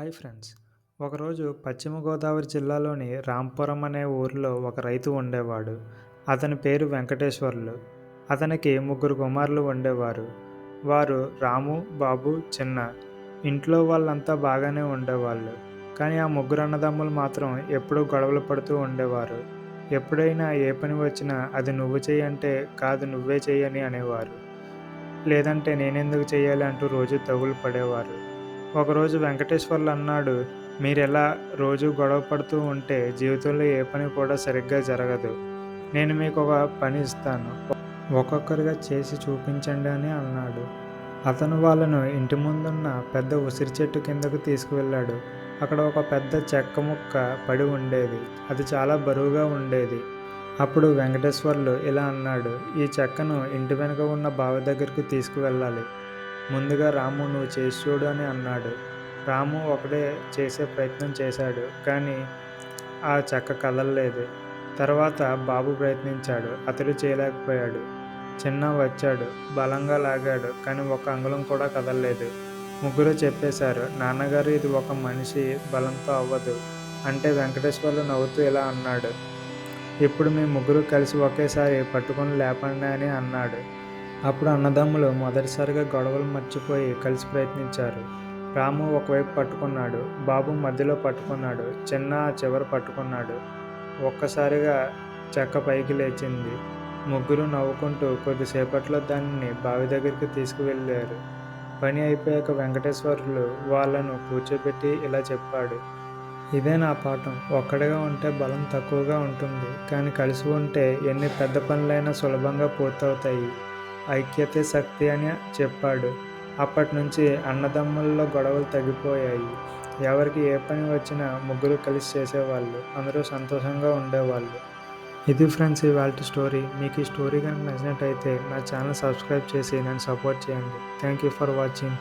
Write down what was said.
Hi friends. ఒకరోజు పశ్చిమ గోదావరి జిల్లాలోని రాంపురం అనే ఊరిలో ఒక రైతు ఉండేవాడు. అతని పేరు వెంకటేశ్వర్లు. అతనికి ముగ్గురు కుమారులు ఉండేవారు. వారు రాము బాబు చిన్న. ఇంట్లో వాళ్ళంతా బాగానే ఉండేవాళ్ళు. కానీ ఆ ముగ్గురు అన్నదమ్ములు మాత్రం ఎప్పుడూ గొడవలు పడుతూ ఉండేవారు. ఎప్పుడైనా ఏ పని వచ్చినా అది నువ్వు చేయంటే కాదు నువ్వే చేయని అనేవారు. లేదంటే నేనెందుకు చేయాలి అంటూ రోజు తగులు పడేవారు. ఒకరోజు వెంకటేశ్వర్లు అన్నాడు మీరు రోజు గొడవ పడుతూ ఉంటే జీవితంలో ఏ పని కూడా సరిగ్గా జరగదు. నేను మీకు ఒక పని ఇస్తాను. ఒక్కొక్కరిగా చేసి చూపించండి అని అన్నాడు. అతను వాళ్ళను ఇంటి ముందున్న పెద్ద ఉసిరి చెట్టు కిందకు తీసుకువెళ్ళాడు. అక్కడ ఒక పెద్ద చెక్క ముక్క పడి ఉండేది. అది చాలా బరువుగా ఉండేది. అప్పుడు వెంకటేశ్వర్లు ఇలా అన్నాడు ఈ చెక్కను ఇంటి వెనుక ఉన్న బావి దగ్గరికి తీసుకువెళ్ళాలి. ముందుగా రాము నువ్వు చేసి చూడు అని అన్నాడు. రాము ఒకడే చేసే ప్రయత్నం చేశాడు కానీ ఆ చెక్క కదలలేదు. తర్వాత బాబు ప్రయత్నించాడు అతడు చేయలేకపోయాడు. చిన్న వచ్చాడు బలంగా లాగాడు కానీ ఒక అంగుళం కూడా కదలలేదు. ముగ్గురు చెప్పేశారు నాన్నగారు ఇది ఒక మనిషి బలంతో అవ్వదు అంటే వెంకటేశ్వర్లు నవ్వుతూ ఇలా అన్నాడు. ఇప్పుడు మీ ముగ్గురు కలిసి ఒకేసారి పట్టుకొని లేపండి అని అన్నాడు. అప్పుడు అన్నదమ్ములు మొదటిసారిగా గొడవలు మర్చిపోయి కలిసి ప్రయత్నించారు. రాము ఒకవైపు పట్టుకున్నాడు బాబు మధ్యలో పట్టుకున్నాడు చిన్న చివర పట్టుకున్నాడు. ఒక్కసారిగా చెక్క పైకి లేచింది. ముగ్గురు నవ్వుకుంటూ కొద్దిసేపట్లో దానిని బావి దగ్గరికి తీసుకువెళ్ళారు. పని అయిపోయాక వెంకటేశ్వరులు వాళ్ళను కూర్చోబెట్టి ఇలా చెప్పాడు. ఇదే నా పాఠం. ఒక్కడిగా ఉంటే బలం తక్కువగా ఉంటుంది. కానీ కలిసి ఉంటే ఎన్ని పెద్ద పనులైనా సులభంగా పూర్తవుతాయి. ఐక్యతే శక్తి అని చెప్పాడు. అప్పటి నుంచి అన్నదమ్ముల్లో గొడవలు తగ్గిపోయాయి. ఎవరికి ఏ పని వచ్చినా ముగ్గురు కలిసి చేసేవాళ్ళు. అందరూ సంతోషంగా ఉండేవాళ్ళు. ఇది ఫ్రెండ్స్ ఇవాళ స్టోరీ. మీకు ఈ స్టోరీ కనుక నచ్చినట్టయితే నా ఛానల్ సబ్స్క్రైబ్ చేసి నన్ను సపోర్ట్ చేయండి. Thank you for watching.